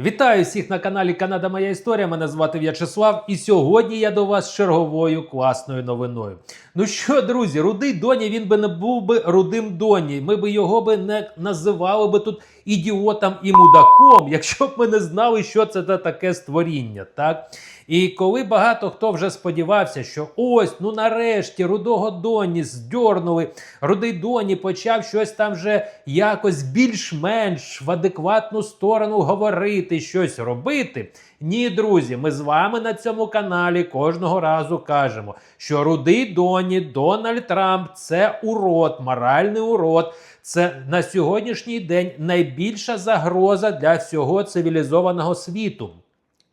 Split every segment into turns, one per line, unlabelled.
Вітаю всіх на каналі Канада Моя Історія. Мене звати В'ячеслав, і сьогодні я до вас з черговою класною новиною. Ну що, друзі, рудий доні він би не був би рудим доні. Ми би його би не називали би тут ідіотом і мудаком, якщо б ми не знали, що це за таке створіння. Так і коли багато хто вже сподівався, що ось ну нарешті рудого доні здьорнули, рудий доні почав щось там вже якось більш-менш в адекватну сторону говорити, щось робити. Ні, друзі, ми з вами на цьому каналі кожного разу кажемо, що рудий доні Дональд Трамп це урод, моральний урод. Це на сьогоднішній день найбільша загроза для всього цивілізованого світу.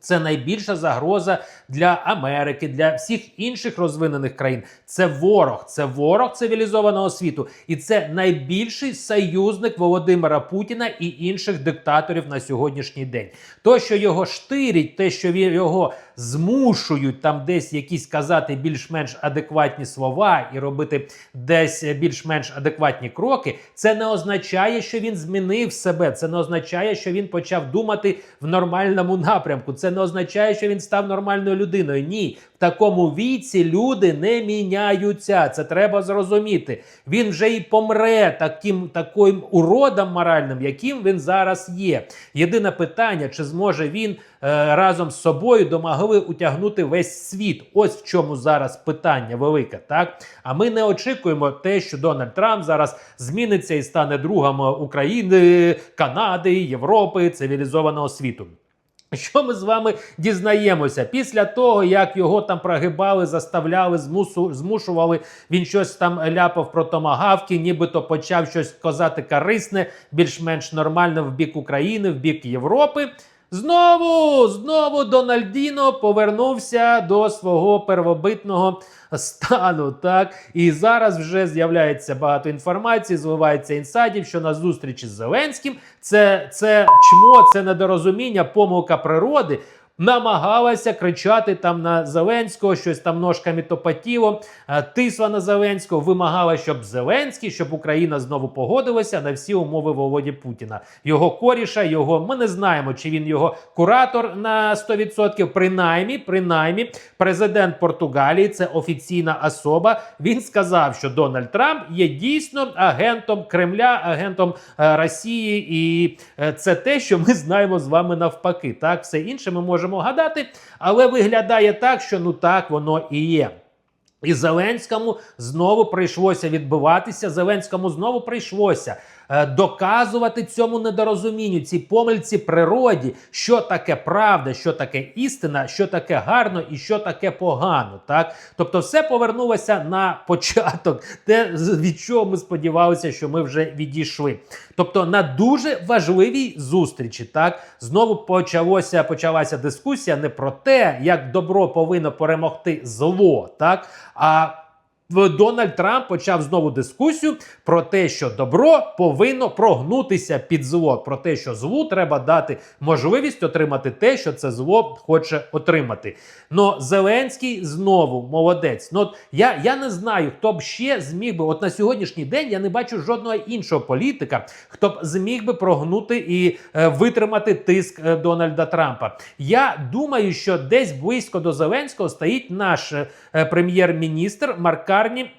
Це найбільша загроза для Америки, для всіх інших розвинених країн. Це ворог, це ворог цивілізованого світу, і це найбільший союзник Володимира Путіна і інших диктаторів на сьогоднішній день. То, що його штирять, те, що його змушують там десь якісь казати більш-менш адекватні слова і робити десь більш-менш адекватні кроки, це не означає, що він змінив себе. Це не означає, що він почав думати в нормальному напрямку. Це не означає, що він став нормальною людиною. Ні, в такому віці люди не міняються. Це треба зрозуміти. Він вже і помре таким таким уродом моральним, яким він зараз є. Єдине питання, чи зможе він е, разом з собою до могили утягнути весь світ. Ось в чому зараз питання велике. Так а ми не очікуємо те, що Дональд Трамп зараз зміниться і стане другом України, Канади, Європи, цивілізованого світу. Що ми з вами дізнаємося після того, як його там прогибали, заставляли, змусу, змушували, він щось там ляпав про томагавки, нібито почав щось казати корисне, більш-менш нормально в бік України, в бік Європи. Знову, знову Дональдіно повернувся до свого первобитного стану. Так і зараз вже з'являється багато інформації, зливається інсайдів, що на зустрічі з Зеленським це, це чмо, це недорозуміння, помилка природи. Намагалася кричати там на Зеленського, щось там ножками топотіло, е, тисла на Зеленського, вимагала, щоб Зеленський, щоб Україна знову погодилася на всі умови Володі Путіна. Його коріша, його ми не знаємо, чи він його куратор на 100%. Принаймні, принаймні, президент Португалії, це офіційна особа. Він сказав, що Дональд Трамп є дійсно агентом Кремля, агентом е, Росії, і е, це те, що ми знаємо з вами навпаки. Так, все інше ми можемо гадати, але виглядає так, що ну так воно і є. І Зеленському знову прийшлося відбиватися. Зеленському знову прийшлося доказувати цьому недорозумінню, цій помильці природі, що таке правда, що таке істина, що таке гарно і що таке погано. Так, тобто, все повернулося на початок, те від чого ми сподівалися, що ми вже відійшли. Тобто, на дуже важливій зустрічі, так знову почалося почалася дискусія не про те, як добро повинно перемогти зло, так а Дональд Трамп почав знову дискусію про те, що добро повинно прогнутися під зло, про те, що злу треба дати можливість отримати те, що це зло хоче отримати. Но Зеленський знову молодець. Ну от я, я не знаю, хто б ще зміг би. От на сьогоднішній день я не бачу жодного іншого політика, хто б зміг би прогнути і е, витримати тиск е, Дональда Трампа. Я думаю, що десь близько до Зеленського стоїть наш е, е, прем'єр-міністр Марк Карні.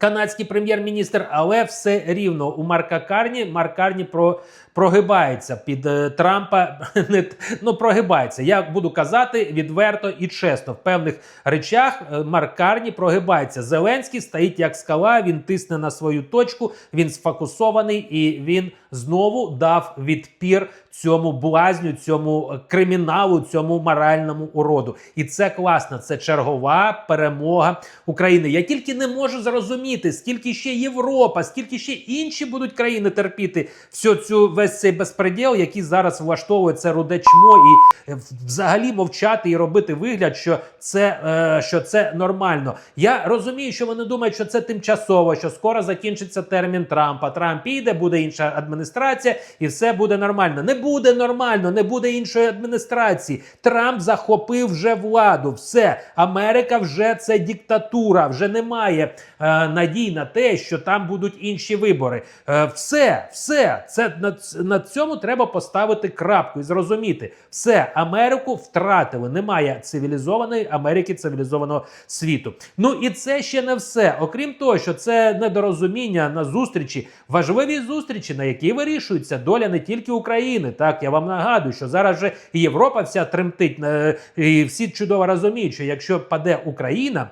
Канадський прем'єр-міністр, але все рівно у Марка Карні Марк Карні про, прогибається під е, Трампа. Не, ну, прогибається. Я буду казати відверто і чесно. В певних речах е, Марк Карні прогибається. Зеленський стоїть як скала, він тисне на свою точку, він сфокусований і він знову дав відпір цьому блазню, цьому е, криміналу, цьому моральному уроду. І це класно. Це чергова перемога України. Я тільки не можу зрозуміти, скільки ще Європа, скільки ще інші будуть країни терпіти всю цю весь цей безпреділ, який зараз влаштовує це руде чмо, і е, взагалі мовчати і робити вигляд, що це, е, що це нормально. Я розумію, що вони думають, що це тимчасово, що скоро закінчиться термін Трампа. Трамп піде, буде інша адміністрація, і все буде нормально. Не буде нормально, не буде іншої адміністрації. Трамп захопив вже владу. Все, Америка вже це диктатура, вже немає е, надій на те, що там будуть інші вибори. Е, все, все, це на, на цьому треба поставити крапку і зрозуміти, все, Америку втратили. Немає цивілізованої Америки, цивілізованого світу. Ну і це ще не все. Окрім того, що це недорозуміння на зустрічі, важливі зустрічі, на які вирішується доля не тільки України. Так я вам нагадую, що зараз же Європа вся тремтить, е, і всі чудово розуміють, що якщо паде Україна.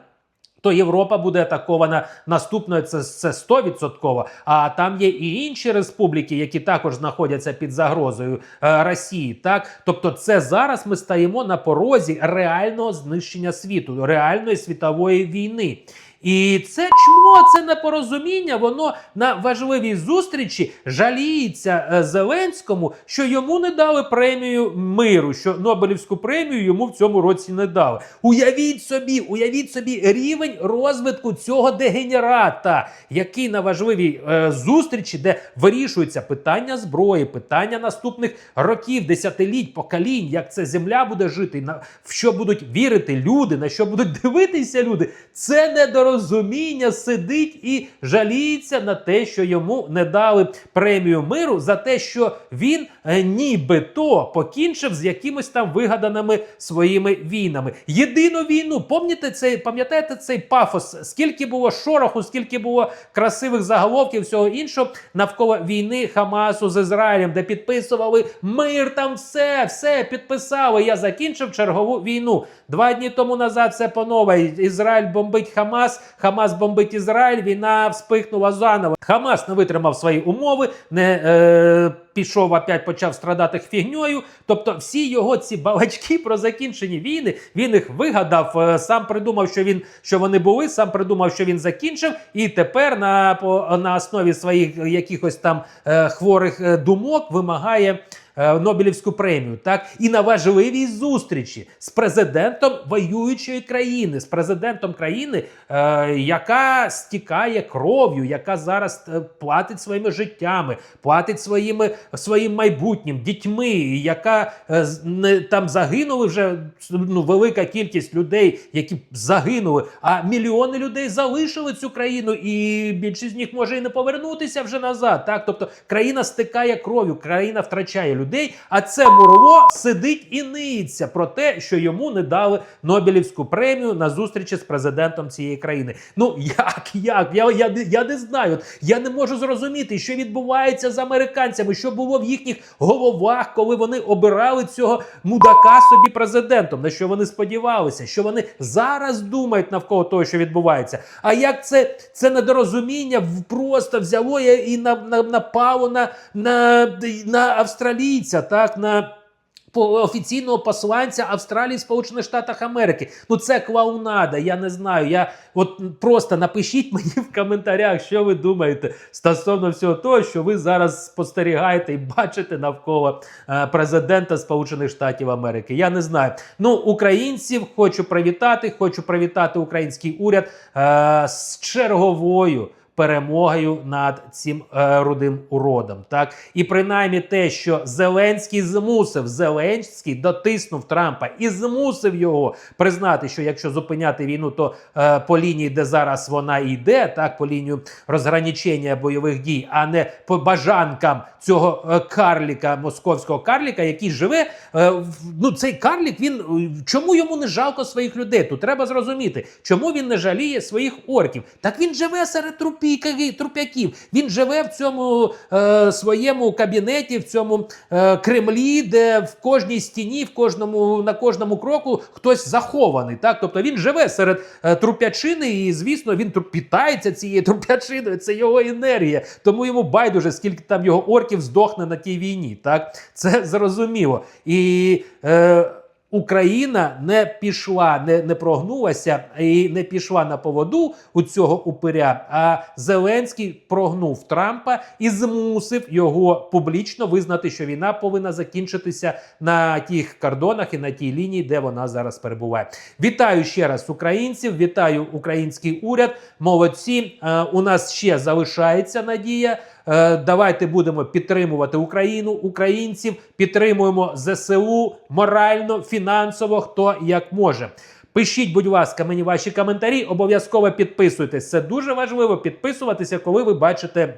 То Європа буде атакована наступною, це, це 100%, А там є і інші республіки, які також знаходяться під загрозою е, Росії. Так, тобто, це зараз ми стаємо на порозі реального знищення світу, реальної світової війни. І це чмо, це непорозуміння, воно на важливій зустрічі жаліється е, Зеленському, що йому не дали премію миру, що Нобелівську премію йому в цьому році не дали. Уявіть собі, уявіть собі рівень розвитку цього дегенерата, який на важливій е, зустрічі, де вирішуються питання зброї, питання наступних років, десятиліть, поколінь, як ця земля буде жити, на в що будуть вірити люди, на що будуть дивитися люди. Це недорозуміння сидить і жаліється на те, що йому не дали премію миру за те, що він е, нібито покінчив з якимось там вигаданими своїми війнами. Єдину війну, пам'ятаєте цей, пам'ятаєте цей пафос? Скільки було шороху, скільки було красивих заголовків, всього іншого навколо війни Хамасу з Ізраїлем, де підписували мир, там все, все підписали. Я закінчив чергову війну. Два дні тому назад все по нове. Ізраїль бомбить Хамас, Хамас бомбить Ізраїль. Війна вспихнула заново. Хамас не витримав свої умови, не е, пішов опять почав страдати фігньою. Тобто, всі його ці балачки про закінчені війни, він їх вигадав, е, сам придумав, що він що вони були, сам придумав, що він закінчив, і тепер на, по, на основі своїх якихось там е, хворих е, думок вимагає. Е, Нобелівську премію, так і на важливій зустрічі з президентом воюючої країни, з президентом країни, е, яка стікає кров'ю, яка зараз е, платить своїми життями, платить своїми своїм майбутнім, дітьми, яка не там загинули вже ну, велика кількість людей, які загинули, а мільйони людей залишили цю країну, і більшість з них може і не повернутися вже назад. Так, тобто країна стикає кров'ю, країна втрачає людей. А це Мурло сидить і ниється про те, що йому не дали Нобелівську премію на зустрічі з президентом цієї країни. Ну як, як? Я, я, я не знаю. Я не можу зрозуміти, що відбувається з американцями, що було в їхніх головах, коли вони обирали цього мудака собі президентом, на що вони сподівалися, що вони зараз думають навколо того, що відбувається. А як це, це недорозуміння просто взяло і на, на, напало на, на, на австралійця, так на. Офіційного посланця Австралії Сполучених Штатах Америки. Ну це клоунада. Я не знаю. Я от просто напишіть мені в коментарях, що ви думаєте стосовно всього того, що ви зараз спостерігаєте і бачите навколо е, президента Сполучених Штатів Америки. Я не знаю. Ну, українців хочу привітати. Хочу привітати український уряд е, з черговою перемогою над цим е, рудим уродом. Так і принаймні те, що Зеленський змусив Зеленський дотиснув Трампа і змусив його признати, що якщо зупиняти війну, то е, по лінії, де зараз вона йде, так по лінію розграничення бойових дій, а не по бажанкам цього е, карліка, московського карліка, який живе. Е, в- ну цей карлік він е, чому йому не жалко своїх людей? Тут треба зрозуміти, чому він не жаліє своїх орків. Так він живе серед трупіки, труп'яків. Він живе в цьому е, своєму кабінеті, в цьому е, Кремлі, де в кожній стіні, в кожному на кожному кроку хтось захований. Так, тобто він живе серед е, труп'ячини, і звісно, він тру- питається цією труп'ячиною. Це його енергія. Тому йому байдуже, скільки там його орків здохне на тій війні. Так, це зрозуміло. І е, Україна не пішла, не, не прогнулася і не пішла на поводу у цього упиря. А Зеленський прогнув Трампа і змусив його публічно визнати, що війна повинна закінчитися на тих кордонах і на тій лінії, де вона зараз перебуває. Вітаю ще раз українців, вітаю український уряд. Молодці. Е, у нас ще залишається надія. Е, давайте будемо підтримувати Україну, українців, підтримуємо ЗСУ морально, фінансово, хто як може. Пишіть, будь ласка, мені ваші коментарі. Обов'язково підписуйтесь. Це дуже важливо підписуватися, коли ви бачите.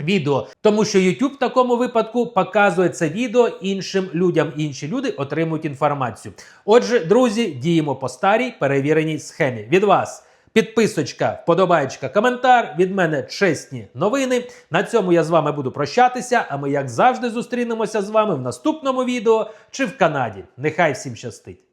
Відео, тому що YouTube в такому випадку показує це відео іншим людям. Інші люди отримують інформацію. Отже, друзі, діємо по старій перевіреній схемі. Від вас підписочка, вподобайка, коментар. Від мене чесні новини. На цьому я з вами буду прощатися. А ми, як завжди, зустрінемося з вами в наступному відео чи в Канаді. Нехай всім щастить!